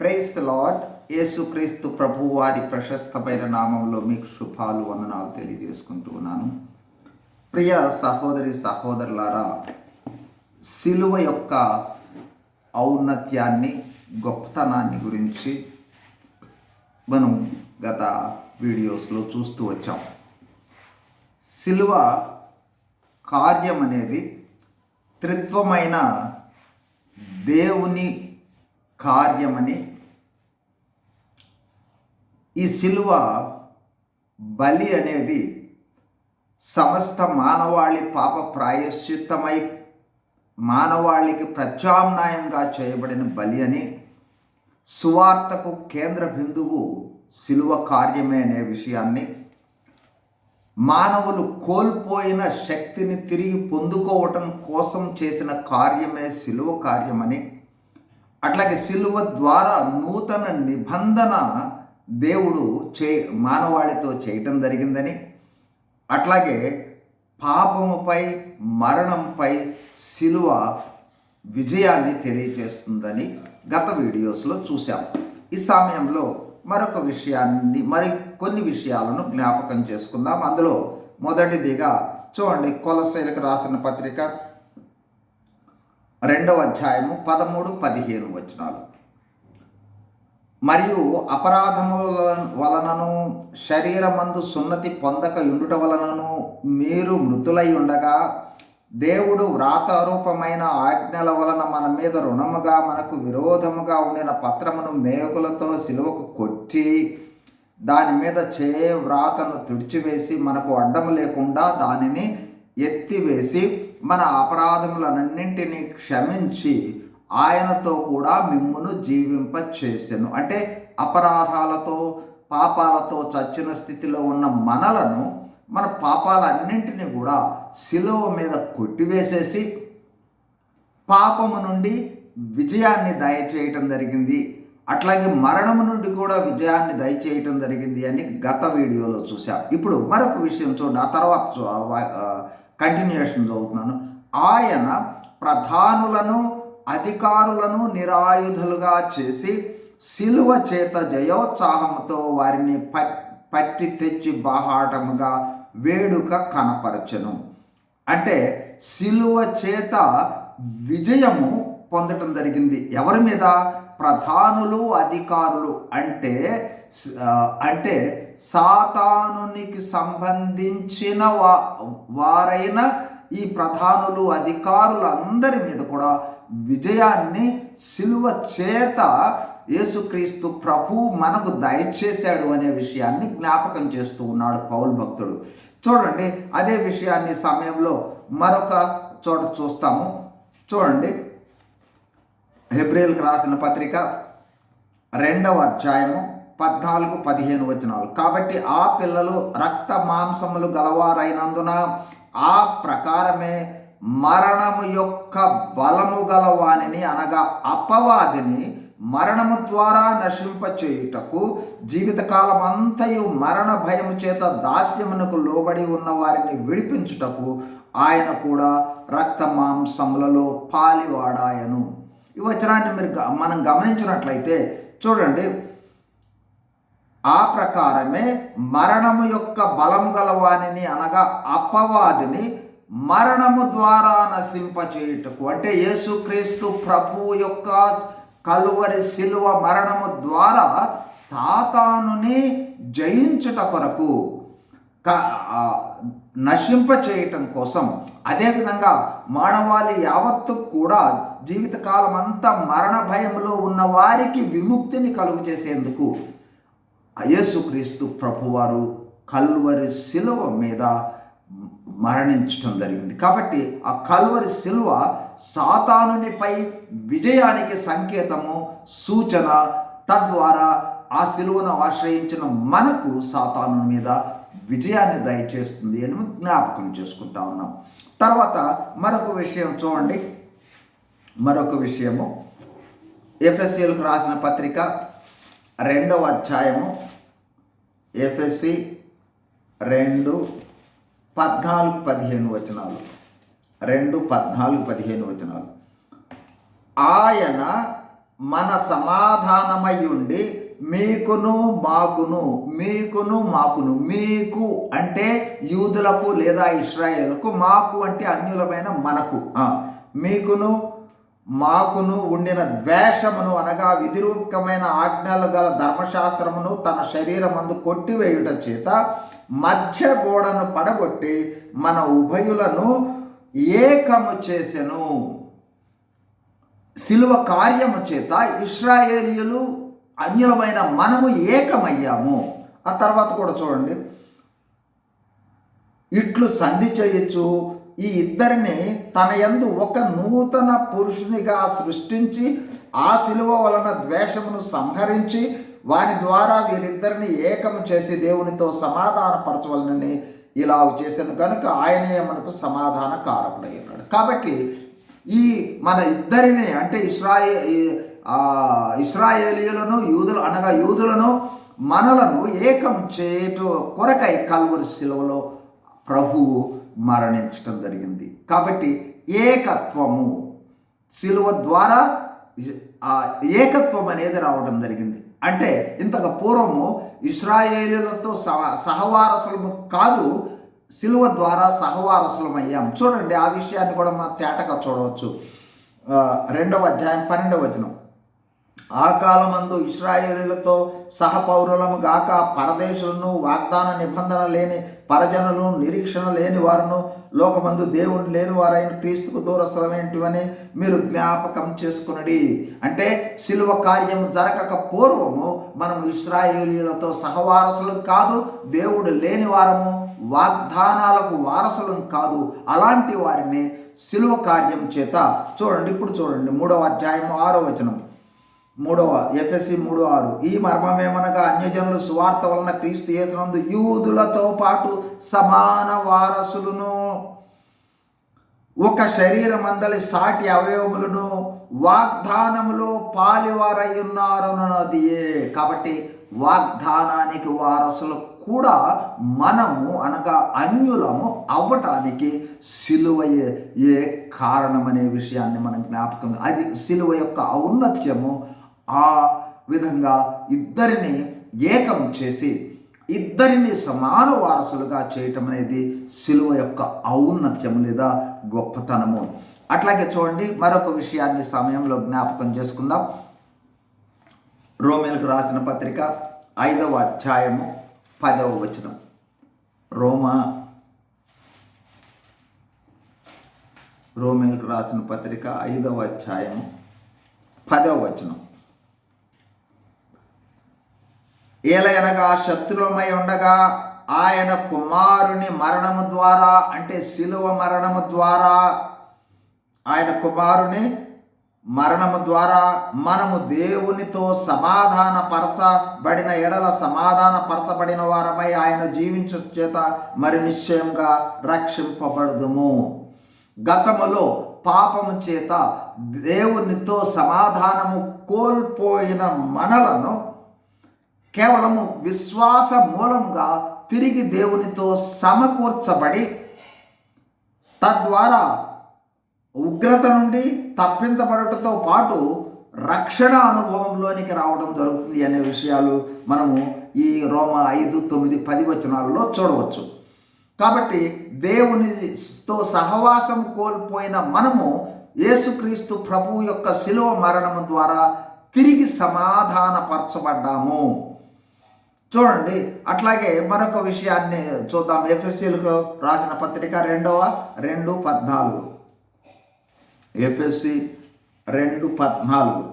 Price lord యేసుక్రీస్తు ప్రభు వారి ప్రశస్తమైన నామంలో మీకు శుభాలు వందనాలు తెలియజేసుకుంటూ ఉన్నాను. ప్రియ సహోదరి సహోదరులారా సిలువ యొక్క ఔన్నత్యాన్ని గొప్పతనాన్ని గురించి మనం గత వీడియోస్లో చూస్తూ వచ్చాం. సిలువ కార్యం అనేది త్రిత్వమైన దేవుని కార్యమని. ఈ సిలువ బలి అనేది సమస్త మానవాళి పాప ప్రాయశ్చిత్తమై మానవాళికి ప్రత్యామ్నాయంగా చేయబడిన బలి అని సువార్తకు కేంద్ర బిందువు సిలువ కార్యమే అనే విషయాన్ని. మానవులు కోల్పోయిన శక్తిని తిరిగి పొందుకోవటం కోసం చేసిన కార్యమే సిలువ కార్యమని అట్లాగే సిలువ ద్వారా నూతన నిబంధన దేవుడు చే మానవాళితో చేయటం జరిగిందని అట్లాగే పాపముపై మరణంపై సిలువ విజయాన్ని తెలియజేస్తుందని గత వీడియోస్లో చూశాం. ఈ సమయంలో మరొక విషయాన్ని మరి కొన్ని విషయాలను జ్ఞాపకం చేసుకుందాం. అందులో మొదటిదిగా చూడండి కొలసైలకు రాసిన పత్రిక రెండవ అధ్యాయము పదమూడు పదిహేను వచనాలు. మరియు అపరాధముల వలనను శరీరమందు సున్నతి పొందక ఉండుట వలనను మీరు మృతులై ఉండగా దేవుడు వ్రాతరూపమైన ఆజ్ఞల వలన మన మీద రుణముగా మనకు విరోధముగా ఉండిన పత్రమును మేకులతో సిలువకు కొట్టి దాని మీద చే వ్రాతను తుడిచివేసి మనకు అడ్డం లేకుండా దానిని ఎత్తివేసి మన అపరాధములన్నింటినీ క్షమించి ఆయనతో కూడా మిమ్మును జీవింప చేసెను అంటే అపరాధాలతో పాపాలతో చచ్చిన స్థితిలో ఉన్న మనలను మన పాపాలన్నింటినీ కూడా శిలువ మీద కొట్టివేసేసి పాపము నుండి విజయాన్ని దయచేయటం జరిగింది. అట్లాగే మరణము నుండి కూడా విజయాన్ని దయచేయటం జరిగింది అని గత వీడియోలో చూసాం ఇప్పుడు మరొక విషయం చూడండి. ఆ తర్వాత కంటిన్యూషన్ చదువుతున్నాను. ఆయన ప్రధానులను అధికారులను నిరాయుధులుగా చేసి శిలువ చేత జయోత్సాహంతో వారిని పట్టి తెచ్చి బాహాటముగా వేడుక కనపరచను. అంటే శిలువ చేత విజయము పొందటం జరిగింది. ఎవరి మీద? ప్రధానులు అధికారులు. అంటే అంటే సాతానునికి సంబంధించిన వా వారైన ఈ ప్రధానులు అధికారులందరి మీద కూడా విజయాన్ని సిలువ చేత యేసుక్రీస్తు ప్రభు మనకు దయచేశాడు అనే విషయాన్ని జ్ఞాపకం చేస్తూ ఉన్నాడు పౌల్ భక్తుడు. చూడండి అదే విషయాన్ని సమయంలో మరొక చోట చూస్తాము. చూడండి హెబ్రిల్కి రాసిన పత్రిక రెండవ అధ్యాయము పద్నాలుగు పదిహేను వచనాలు. కాబట్టి ఆ పిల్లలు రక్త మాంసములు గలవారైనందున ఆ ప్రకారమే మరణము యొక్క బలము గలవానిని అనగా అపవాదిని మరణము ద్వారా నశింపచేయుటకు జీవితకాలం అంతయు మరణ భయము చేత దాస్యమునకు లోబడి ఉన్న వారిని విడిపించుటకు ఆయన కూడా రక్త మాంసములలో పాలివాడాయను. ఈ వచనాన్ని మీరు మనం గమనించినట్లయితే చూడండి ఆ ప్రకారమే మరణము యొక్క బలం గలవాణిని అనగా అపవాదిని మరణము ద్వారా నశింపచేయుటకు. అంటే యేసుక్రీస్తు ప్రభు యొక్క కలువరి శిలువ మరణము ద్వారా సాతానుని జయించుట కొరకు నశింప చేయటం కోసం. అదేవిధంగా మానవాళి యావత్తు కూడా జీవితకాలం అంతా మరణ భయంలో ఉన్న వారికి విముక్తిని కలుగు చేసేందుకు యేసుక్రీస్తు ప్రభువారు కల్వరి శిలువ మీద మరణించడం జరిగింది. కాబట్టి ఆ కల్వరి శిలువ సాతానునిపై విజయానికి సంకేతము సూచన తద్వారా ఆ శిలువను ఆశ్రయించిన మనకు సాతాను మీద విజయాన్ని దయచేస్తుంది అని జ్ఞాపకం చేసుకుంటా ఉన్నాం. తర్వాత మరొక విషయం చూడండి. మరొక విషయము. ఎఫ్ఎస్సీలకు రాసిన పత్రిక రెండవ అధ్యాయము ఎఫ్ఎస్సి రెండు పద్నాలుగు పదిహేను వచనాలు. రెండు పద్నాలుగు పదిహేను వచనాలు. ఆయన మన సమాధానమై ఉండి మీకును మాకును మీకును మాకును మీకు అంటే యూదులకు లేదా ఇస్రాయేళ్ళకు మాకు అంటే అన్యులమైన మనకు. మీకును మాకును ఉండిన ద్వేషమును అనగా విధిరూపకమైన ఆజ్ఞలు గల ధర్మశాస్త్రమును తన శరీరమందు కొట్టివేయుట చేత మధ్య గోడను పడగొట్టి మన ఉభయులను ఏకము చేసెను. శిలువ కార్యము చేత ఇస్రాయేలీయులు అన్యులమైన మనము ఏకమయ్యాము. ఆ తర్వాత కూడా చూడండి. ఇట్లు సంధి చేయొచ్చు ఈ ఇద్దరిని తన యందు ఒక నూతన పురుషునిగా సృష్టించి ఆ శిలువ వలన ద్వేషమును సంహరించి వాని ద్వారా వీరిద్దరిని ఏకము చేసి దేవునితో సమాధానపరచవలనని ఇలా చేశాను. కనుక ఆయనే మనకు సమాధాన కారకుడయ్యాడు కాబట్టి ఈ మన ఇద్దరిని అంటే ఇస్రాయే ఇస్రాయేలీయులను యూదులు అనగా యూదులను మనలను ఏకం చేయటు కొరకై కల్వరి శిలువలో ప్రభువు మరణించటం జరిగింది. కాబట్టి ఏకత్వము శిలువ ద్వారా ఆ ఏకత్వం అనేది రావడం జరిగింది. అంటే ఇంతకు పూర్వము ఇస్రాయేలులతో సహ సహవారసులము కాదు శిలువ ద్వారా సహవారసులం అయ్యాం చూడండి ఆ విషయాన్ని కూడా మనం తేటగా చూడవచ్చు. రెండవ అధ్యాయం పన్నెండవ వచనం. ఆ కాలమందు ఇస్రాయేలులతో సహపౌరులము గాక పరదేశులను వాగ్దాన నిబంధన లేని పరజనులు నిరీక్షణ లేని వారును లోకమందు దేవుడు లేని వారైన క్రీస్తుకు దూరస్థలమేంటివని మీరు జ్ఞాపకం చేసుకునడి. అంటే శిలువ కార్యం జరగక పూర్వము మనము ఇస్రాయేలీలతో సహవారసులు కాదు దేవుడు లేని వారము వాగ్దానాలకు వారసులం కాదు. అలాంటి వారిని శిలువ కార్యం చేత చూడండి ఇప్పుడు చూడండి మూడవ అధ్యాయం ఆరో వచనం. మూడవ ఎఫ్ఎస్సి మూడు ఆరు. ఈ మర్మమేమనగా అన్యజనులు సువార్త వలన క్రీస్తు యేసునందు యూదులతో పాటు సమాన వారసులను ఒక శరీరమందలి సాటి అవయవములను వాగ్దానములో పాలివారై ఉన్నారన్నదియే కాబట్టి వాగ్దానానికి వారసులు కూడా మనము అనగా అన్యులము అవ్వటానికి సిలువయే ఏ- ఏ కారణమనే విషయాన్ని మనం జ్ఞాపకం అది సిలువ యొక్క ఔన్నత్యము ఆ విధంగా ఇద్దరిని ఏకం చేసి ఇద్దరిని సమాన వారసులుగా చేయటం అనేది సిలువ యొక్క ఔన్నత్యం లేదా గొప్పతనము. అట్లాగే చూడండి మరొక విషయాన్ని సమయంలో జ్ఞాపకం చేసుకుందాం. రోమేలకు రాసిన పత్రిక ఐదవ అధ్యాయము పదవ వచనం. రోమా రోమేలకు రాసిన పత్రిక ఐదవ అధ్యాయము పదవ వచనం. ఏలయనగా శత్రులమై ఉండగా ఆయన కుమారుని మరణము ద్వారా అంటే శిలువ మరణము ద్వారా ఆయన కుమారుని మరణము ద్వారా మనము దేవునితో సమాధాన పరచబడిన ఎడల సమాధాన పరచబడిన వారమై ఆయన జీవించ చేత మరి నిశ్చయంగా రక్షింపబడదుము. గతములో పాపము చేత దేవునితో సమాధానము కోల్పోయిన మనలను కేవలము విశ్వాస మూలంగా తిరిగి దేవునితో సమకూర్చబడి తద్వారా ఉగ్రత నుండి తప్పించబడటంతో పాటు రక్షణ అనుభవంలోనికి రావడం జరుగుతుంది అనే విషయాలు మనము ఈ రోమ ఐదు తొమ్మిది పది వచనాలలో చూడవచ్చు. కాబట్టి దేవునితో సహవాసం కోల్పోయిన మనము యేసుక్రీస్తు ప్రభువు యొక్క శిలువ మరణము ద్వారా తిరిగి సమాధానపరచబడ్డాము. చూడండి అట్లాగే మరొక విషయాన్ని చూద్దాం. ఎఫ్ఎస్సీలకు రాసిన పత్రిక రెండవ రెండు పద్నాలుగు. ఎఫ్ఎస్సి రెండు పద్నాలుగు.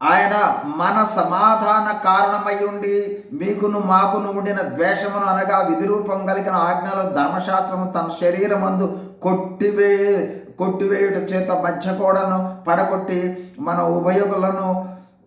ఆయన మన సమాధాన కారణమై ఉండి మీకును మాకును ఉండిన ద్వేషమును అనగా విధిరూపం కలిగిన ఆజ్ఞలు ధర్మశాస్త్రము తన శరీరమందు కొట్టివే కొట్టివేయుట చేత మధ్యకోడను పడగొట్టి మన ఉభయోగులను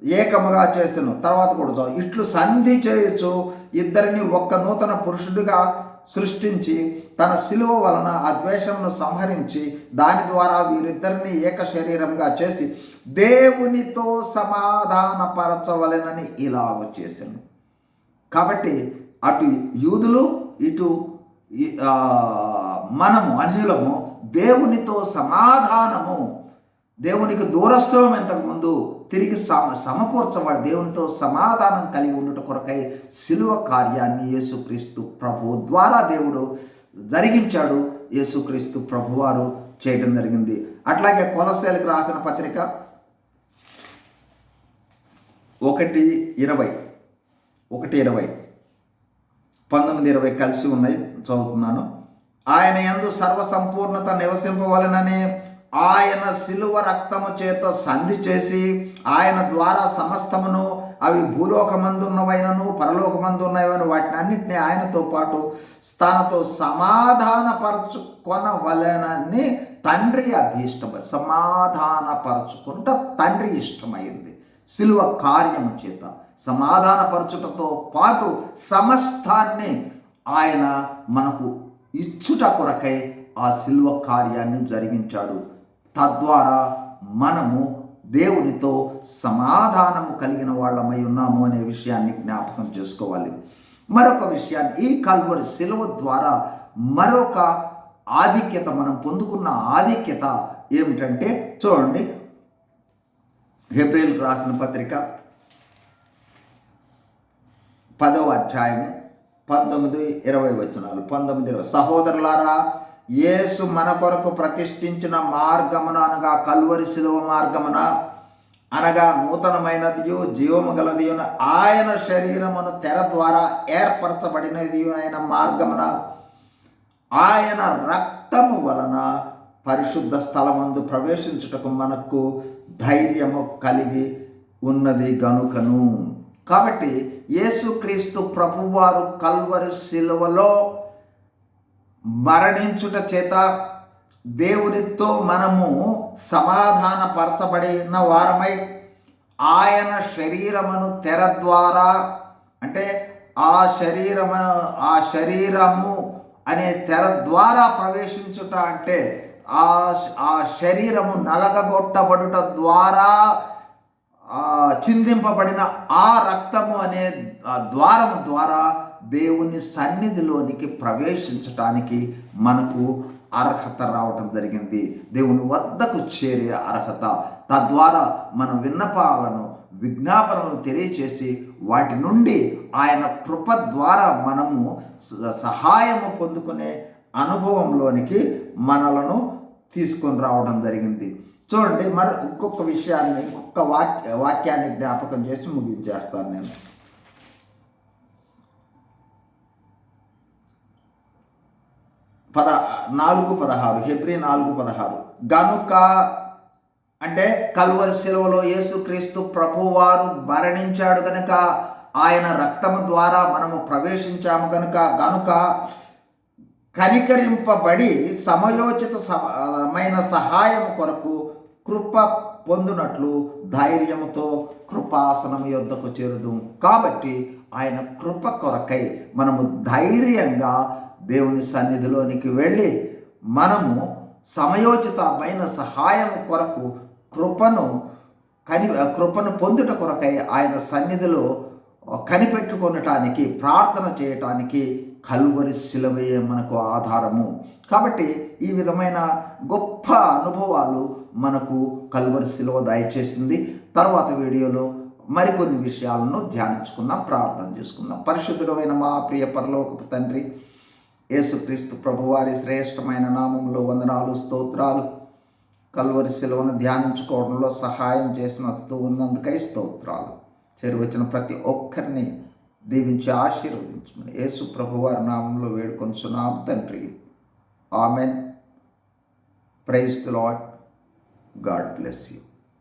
ఏకముగా చేస్తును తర్వాత కూడా ఇట్లు సంధి చేయొచ్చు ఇద్దరిని ఒక్క నూతన పురుషుడిగా సృష్టించి తన శిలువ వలన ఆ ద్వేషమును సంహరించి దాని ద్వారా వీరిద్దరిని ఏక శరీరంగా చేసి దేవునితో సమాధానపరచవలెనని ఇలాగ చేశాను. కాబట్టి అటు యూదులు ఇటు మనము అన్యులము దేవునితో సమాధానము దేవునికి దూరస్థలం ఇంతకుముందు తిరిగి సమ సమకూర్చబడి దేవునితో సమాధానం కలిగి ఉండుట కొరకై శిలువ కార్యాన్ని యేసుక్రీస్తు ప్రభు ద్వారా దేవుడు జరిగించాడు. యేసుక్రీస్తు ప్రభువారు చేయడం జరిగింది. అట్లాగే కొలసేలకు రాసిన పత్రిక ఒకటి ఇరవై ఒకటి ఇరవై పంతొమ్మిది ఇరవై కలిసి ఉన్నాయి చదువుతున్నాను. ఆయన ఎందు సర్వసంపూర్ణత నివసింపవలననే ఆయన సిలువ రక్తము చేత సంధి చేసి ఆయన ద్వారా సమస్తమును అవి భూలోకమందున్నవైనను పరలోకమందున్నవైన వాటిని అన్నింటినీ ఆయనతో పాటు తనతో సమాధానపరచుకొనవలనని తండ్రి అభీష్టం సమాధానపరచుకుంట తండ్రి ఇష్టమైంది. సిలువ కార్యము చేత సమాధానపరచుటతో పాటు సమస్తాన్ని ఆయన మనకు ఇచ్చుట కొరకై ఆ సిల్వ కార్యాన్ని జరిగించాడు. తద్వారా మనము దేవునితో సమాధానము కలిగిన వాళ్ళమై ఉన్నాము అనే విషయాన్ని జ్ఞాపకం చేసుకోవాలి. మరొక విషయాన్ని ఈ కల్వరి సెలవు ద్వారా మరొక ఆధిక్యత మనం పొందుకున్న ఆధిక్యత ఏమిటంటే చూడండి ఏప్రిల్కి రాసిన పత్రిక పదవ అధ్యాయం పంతొమ్మిది ఇరవై వచనాలు. పంతొమ్మిది ఇరవై సహోదరులారా యేసు మన కొరకు ప్రతిష్ఠించిన మార్గమున అనగా కల్వరి శిలువ మార్గమున అనగా నూతనమైనదియు జీవము గలదియు ఆయన శరీరమును తెర ద్వారా ఏర్పరచబడినది అయిన మార్గమున ఆయన రక్తము వలన పరిశుద్ధ స్థలమందు ప్రవేశించుటకు మనకు ధైర్యము కలిగి ఉన్నది గనుకను. కాబట్టి యేసుక్రీస్తు ప్రభువారు కల్వరి శిలువలో మరణించుట చేత దేవునితో మనము సమాధానపరచబడిన వారమై ఆయన శరీరమును తెర ద్వారా అంటే ఆ శరీరము ఆ శరీరము అనే తెర ద్వారా ప్రవేశించుట అంటే ఆ ఆ శరీరము నలగగొట్టబడుట ద్వారా చిందింపబడిన ఆ రక్తము అనే ద్వారము ద్వారా దేవుని సన్నిధిలోనికి ప్రవేశించటానికి మనకు అర్హత రావటం జరిగింది. దేవుని వద్దకు చేరే అర్హత. తద్వారా మన విన్నపాలను విజ్ఞాపనలను తెలియచేసి వాటి నుండి ఆయన కృప ద్వారా మనము సహాయము పొందుకునే అనుభవంలోనికి మనలను తీసుకొని రావడం జరిగింది. చూడండి మరి ఇంకొక విషయాన్ని ఇంకొక వాక్య వాక్యాన్ని జ్ఞాపకం చేసి ముగించేస్తాను నేను. పద నాలుగు పదహారు హెబ్రి నాలుగు పదహారు. గనుక అంటే కల్వరి శిలువలో యేసుక్రీస్తు ప్రభువారు మరణించాడు కనుక ఆయన రక్తము ద్వారా మనము ప్రవేశించాము కనుక గనుక కనికరింపబడి సమయోచిత సమైన సహాయం కొరకు కృప పొందునట్లు ధైర్యముతో కృపాసనం యొద్దకు చేరుదు. కాబట్టి ఆయన కృప కొరకై మనము ధైర్యంగా దేవుని సన్నిధిలోనికి వెళ్ళి మనము సమయోచితమైన సహాయం కొరకు కృపను కని కృపను పొందుట కొరకై ఆయన సన్నిధిలో కనిపెట్టుకొనటానికి ప్రార్థన చేయటానికి కలువరి శిలవయే మనకు ఆధారము. కాబట్టి ఈ విధమైన గొప్ప అనుభవాలు మనకు కలువరి శిలువ దయచేసింది. తర్వాత వీడియోలో మరికొన్ని విషయాలను ధ్యానించుకుందాం ప్రార్థన చేసుకుందాం. పరిశుద్ధుడమైన మా ప్రియ పరలోకపు తండ్రి యేసుక్రీస్తు ప్రభువారి శ్రేష్టమైన నామంలో వందనాలు స్తోత్రాలు. కల్వరి శిలువను ధ్యానించుకోవడంలో సహాయం చేసినందుకు ఉన్నందుకై స్తోత్రాలు. చేరువచ్చిన ప్రతి ఒక్కరిని దీవించి ఆశీర్వదించమని యేసు ప్రభువారి నామంలో వేడుకొంచున్నాం తండ్రి. Amen. Praise the lord god bless you.